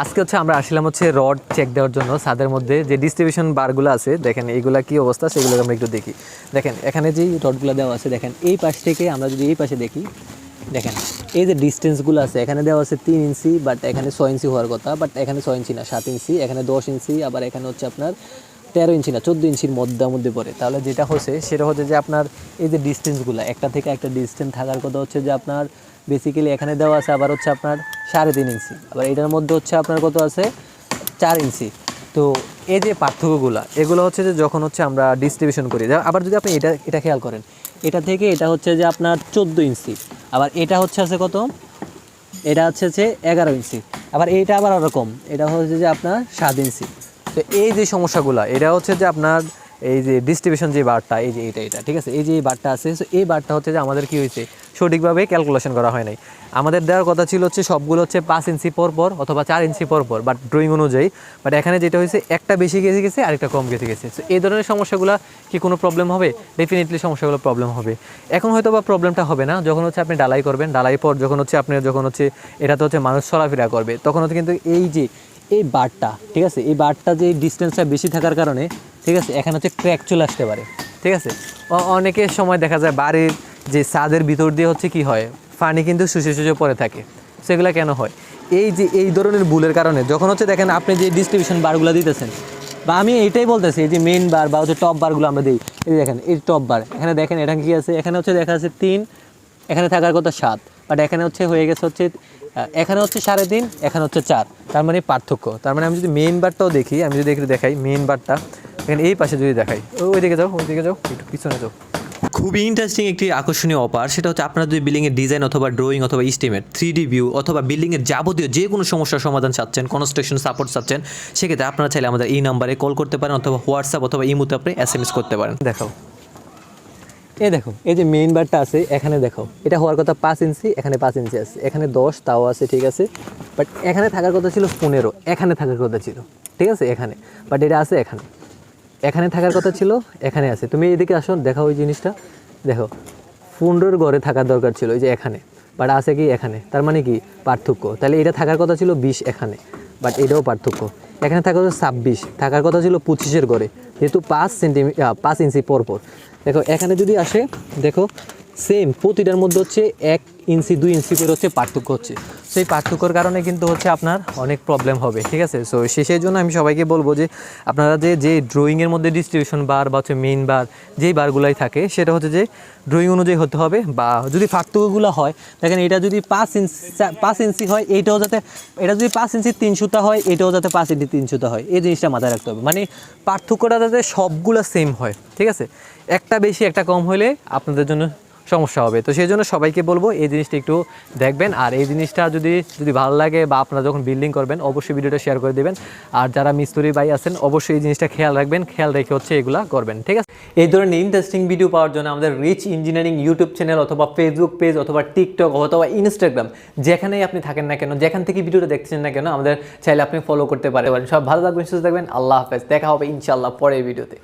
আজকে হচ্ছে আমরা আসলাম হচ্ছে রড চেক দেওয়ার জন্য, ছাদের মধ্যে যে ডিস্ট্রিবিউশন বারগুলো আছে, দেখেন এইগুলা কি অবস্থা সেগুলো আমরা একটু দেখি। দেখেন, এখানে যেই রডগুলো দেওয়া আছে, দেখেন, এই পাশ থেকে আমরা যদি এই পাশে দেখি, দেখেন, এই যে ডিস্টেন্সগুলো আছে, এখানে দেওয়া আছে তিন ইঞ্চি বাট এখানে ছয় ইঞ্চি হওয়ার কথা বাট এখানে ছয় ইঞ্চি না, সাত ইঞ্চি, এখানে দশ ইঞ্চি, আবার এখানে হচ্ছে আপনার তেরো ইঞ্চি না, চোদ্দ ইঞ্চির মধ্যে পড়ে। তাহলে যেটা হচ্ছে, সেটা হচ্ছে যে আপনার এই যে ডিস্টেন্সগুলো একটা থেকে একটা ডিস্টেন্স থাকার কথা হচ্ছে যে আপনার বেসিক্যালি এখানে দেওয়া আছে আবার হচ্ছে আপনার সাড়ে তিন ইঞ্চি আবার এটার মধ্যে হচ্ছে আপনার কত আছে? চার ইঞ্চি তো এই যে পার্থক্যগুলো, এগুলো হচ্ছে যে যখন হচ্ছে আমরা ডিস্ট্রিবিউশন করি। আবার যদি আপনি এটা এটা খেয়াল করেন, এটা থেকে এটা হচ্ছে যে আপনার চোদ্দ ইঞ্চি আবার এটা হচ্ছে আছে কত? এটা হচ্ছে যে এগারো ইঞ্চি আবার এইটা আবার ওরকম এটা হচ্ছে যে আপনার সাত ইঞ্চি তো এই যে সমস্যাগুলো, এটা হচ্ছে যে আপনার এই যে ডিস্ট্রিবিউশন যে বারটা, এই যে এটা এটা ঠিক আছে? এই যে এই বারটা আছে, so এই বারটা হচ্ছে যে আমাদের কি হয়েছে? সঠিকভাবে ক্যালকুলেশন করা হয় নাই। আমাদের দেওয়ার কথা ছিল হচ্ছে সবগুলো হচ্ছে পাঁচ ইঞ্চি পর পর অথবা চার ইঞ্চি পর পর বাট ড্রয়িং অনুযায়ী। বাট এখানে যেটা হয়েছে, একটা বেশি গেছে গেছে, আরেকটা কম গেছে গেছে। সো এই ধরনের সমস্যাগুলো কি কোনো প্রবলেম হবে? ডেফিনেটলি সমস্যাগুলো প্রবলেম হবে। এখন হয়তো বা প্রবলেমটা হবে না। যখন হচ্ছে আপনি ডালাই করবেন ডালাই পর যখন হচ্ছে আপনি যখন হচ্ছে এটাতে হচ্ছে মানুষ চলাফেরা করবে, তখন হচ্ছে কিন্তু এই যে, এই বারটা, ঠিক আছে? এই বারটা যে ডিস্টেন্সটা বেশি থাকার কারণে ঠিক আছে? এখানে হচ্ছে ক্র্যাক চলে আসতে পারে। ঠিক আছে? অনেকের সময় দেখা যায় বাড়ির যে ছাদের ভিতর দিয়ে হচ্ছে কি হয় পানি কিন্তু শুষে শুষে পড়ে থাকে। সেগুলো কেন হয়? এই যে, এই ধরনের ভুলের কারণে, যখন হচ্ছে দেখেন আপনি যে ডিস্ট্রিবিউশন বারগুলো দিতেছেন, বা আমি এইটাই বলতেছি, এই যে মেন বার বা হচ্ছে টপ বারগুলো আমরা দিই, এই দেখেন, এই টপ বার এখানে দেখেন এটা কি আছে? এখানে হচ্ছে দেখা আছে তিন, এখানে থাকার কথা সাত বাট এখানে হচ্ছে হয়ে গেছে হচ্ছে এখানে হচ্ছে সাড়ে তিন, এখানে হচ্ছে চার, তার মানে পার্থক্য। তার মানে আমি যদি মেইন বারটাও দেখি, আমি যদি একটু দেখাই মেইন বারটা এখানে এই পাশে যদি দেখাই ওইদিকে যাও ওইদিকে যাও একটু পিছনে যাও। খুবই ইন্টারেস্টিং একটি আকর্ষণীয় অপার সেটা হচ্ছে আপনারা যদি বিল্ডিংয়ের ডিজাইন অথবা ড্রয়িং অথবা ইস্টিমেট থ্রি ডি ভিউ অথবা বিল্ডিংয়ের যাবতীয় যে কোনো সমস্যার সমাধান চাচ্ছেন কনস্ট্রাকশন সাপোর্ট চাচ্ছেন সেক্ষেত্রে আপনারা চাইলে আমাদের এই নাম্বারে কল করতে পারেন অথবা হোয়াটসঅ্যাপ অথবা ইমুতে আপনি এস এম এস করতে পারেন। দেখাও। এই দেখো এই যে মেইন বারটা আছে এখানে দেখো এটা হওয়ার কথা পাঁচ ইঞ্চি এখানে পাঁচ ইঞ্চি আছে। এখানে দশ তাও আছে ঠিক আছে। বাট এখানে থাকার কথা ছিল পনেরো এখানে থাকার কথা ছিল ঠিক আছে এখানে। বাট এটা আছে এখানে। এখানে থাকার কথা ছিল, এখানে আছে। তুমি এদিকে আসো দেখো ওই জিনিসটা। দেখো পনেরোর ঘরে থাকার দরকার ছিল ওই যে এখানে। বাট আছে কি এখানে? তার মানে কি? পার্থক্য। তাহলে এটা থাকার কথা ছিল বিশ এখানে বাট এটাও পার্থক্য। এখানে থাকার কথা ছাব্বিশ, থাকার কথা ছিল পঁচিশের ঘরে যেহেতু পাঁচ সেন্টিমি পাঁচ ইঞ্চি পর পর দেখো, এখানে যদি আসে, দেখো সেম প্রতিটার মধ্যে হচ্ছে এক ইঞ্চি, দুই ইঞ্চি করে হচ্ছে পার্থক্য হচ্ছে। সেই পার্থক্যর কারণে কিন্তু হচ্ছে আপনার অনেক প্রবলেম হবে, ঠিক আছে? সো, সেই জন্য আমি সবাইকে বলব যে, আপনারা যে যে ড্রয়িংয়ের মধ্যে ডিস্ট্রিবিউশন বার বা হচ্ছে মেইন বার যেই বারগুলাই থাকে, সেটা হচ্ছে যে ড্রয়িং অনুযায়ী হতে হবে বা যদি পার্থক্যগুলো হয়, দেখেন এটা যদি পাঁচ ইঞ্চি পাঁচ ইঞ্চি হয় এইটাও যাতে, এটা যদি পাঁচ ইঞ্চি তিন সুতা হয়, এটাও যাতে পাঁচ ইঞ্চি তিন সুতা হয়, এই জিনিসটা মাথায় রাখতে হবে। মানে পার্থক্যটা যাতে সবগুলো সেম হয়, ঠিক আছে? একটা বেশি, একটা কম হলে আপনাদের জন্য সমস্যা হবে। তো সেই জন্য সবাইকে বলব, এই জিনিসটা একটু দেখবেন। আর এই জিনিসটা যদি যদি ভালো লাগে বা আপনারা যখন বিল্ডিং করবেন, অবশ্যই ভিডিওটা শেয়ার করে দেবেন। আর যারা মিস্ত্রি ভাই আছেন, অবশ্যই এই জিনিসটা খেয়াল রাখবেন। খেয়াল রেখে হচ্ছে এগুলা করবেন, ঠিক আছে? এই ধরনের ইন্টারেস্টিং ভিডিও পাওয়ার জন্য আমাদের রিচ ইঞ্জিনিয়ারিং ইউটিউব চ্যানেল অথবা ফেসবুক পেজ অথবা টিকটক অথবা ইনস্টাগ্রাম যেখানেই আপনি থাকেন না কেন, যেখান থেকে ভিডিওটা দেখছেন না কেন, আমাদের চাইলে আপনি ফলো করতে পারেন। সব ভালো থাকবেন, সুস্থ থাকবেন। আল্লাহ হাফেজ। দেখা হবে ইনশাল্লাহ পরের ভিডিওতে